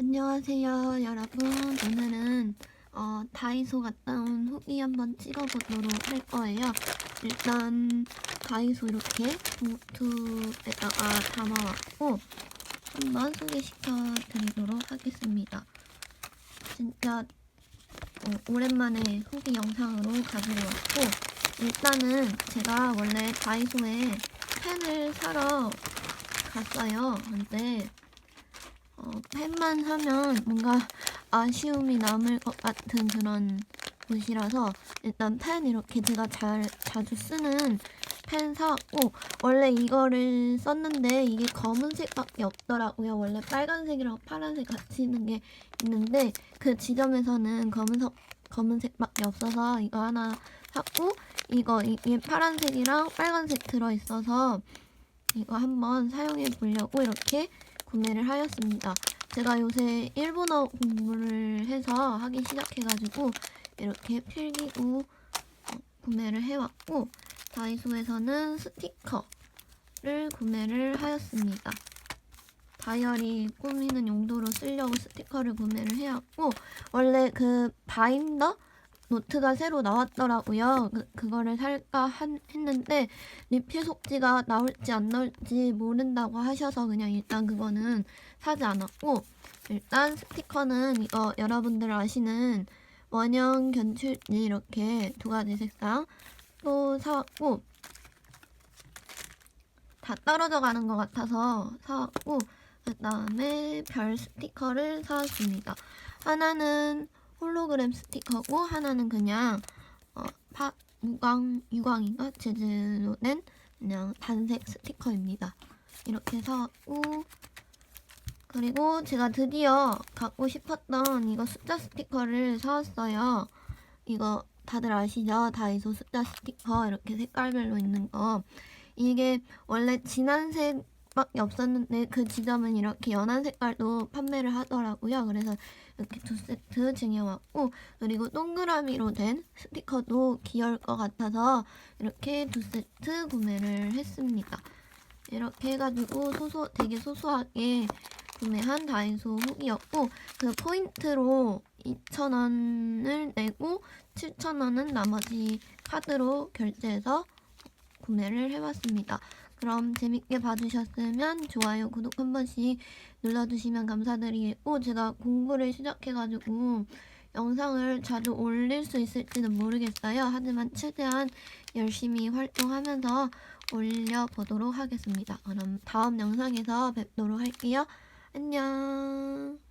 안녕하세요 여러분. 오늘은 어, 다이소 갔다 온 후기 한번 찍어보도록 할 거예요. 일단 다이소 이렇게 봉투에다가 담아왔고 한번 소개시켜 드리도록 하겠습니다. 진짜 어, 오랜만에 후기 영상으로 가지고 왔고 일단은 제가 원래 다이소에 펜을 사러 갔어요. 근데 어, 펜만 사면 뭔가 아쉬움이 남을 것 같은 그런 곳이라서 일단 펜 이렇게 제가 잘 자주 쓰는 펜 사왔고 원래 이거를 썼는데 이게 검은색밖에 없더라고요. 원래 빨간색이랑 파란색 같이 있는 게 있는데 그 지점에서는 검은색 검은색밖에 없어서 이거 하나 샀고 이거 이게 파란색이랑 빨간색 들어 있어서 이거 한번 사용해 보려고 이렇게 구매를 하였습니다. 제가 요새 일본어 공부를 해서 하기 시작해가지고 이렇게 필기구 어, 구매를 해왔고 다이소에서는 스티커를 구매를 하였습니다. 다이어리 꾸미는 용도로 쓰려고 스티커를 구매를 해왔고 원래 그 바인더 노트가 새로 나왔더라고요. 그, 그거를 살까 한, 했는데 리필 속지가 나올지 안 나올지 모른다고 하셔서 그냥 일단 그거는 사지 않았고 일단 스티커는 이거 여러분들 아시는 원형 견출지 이렇게 두 가지 색상 또 사왔고 다 떨어져 가는 것 같아서 사왔고 그 다음에 별 스티커를 사왔습니다. 하나는 홀로그램 스티커고 하나는 그냥 어, 파 무광 유광인가 재질로 된 그냥 단색 스티커입니다. 이렇게 사왔고 그리고 제가 드디어 갖고 싶었던 이거 숫자 스티커를 사왔어요. 이거 다들 아시죠? 다이소 숫자 스티커 이렇게 색깔별로 있는 거. 이게 원래 진한 색 밖에 없었는데 그 지점은 이렇게 연한 색깔도 판매를 하더라고요. 그래서 이렇게 두 세트 쟁여왔고 그리고 동그라미로 된 스티커도 귀여울 것 같아서 이렇게 두 세트 구매를 했습니다. 이렇게 해가지고 소소 되게 소소하게 구매한 다이소 후기였고 그 포인트로 2,000원을 내고 7,000원은 나머지 카드로 결제해서 구매를 해봤습니다. 그럼 재밌게 봐주셨으면 좋아요, 구독 한 번씩 눌러주시면 감사드리겠고 제가 공부를 시작해가지고 영상을 자주 올릴 수 있을지는 모르겠어요. 하지만 최대한 열심히 활동하면서 올려보도록 하겠습니다. 그럼 다음 영상에서 뵙도록 할게요. 안녕.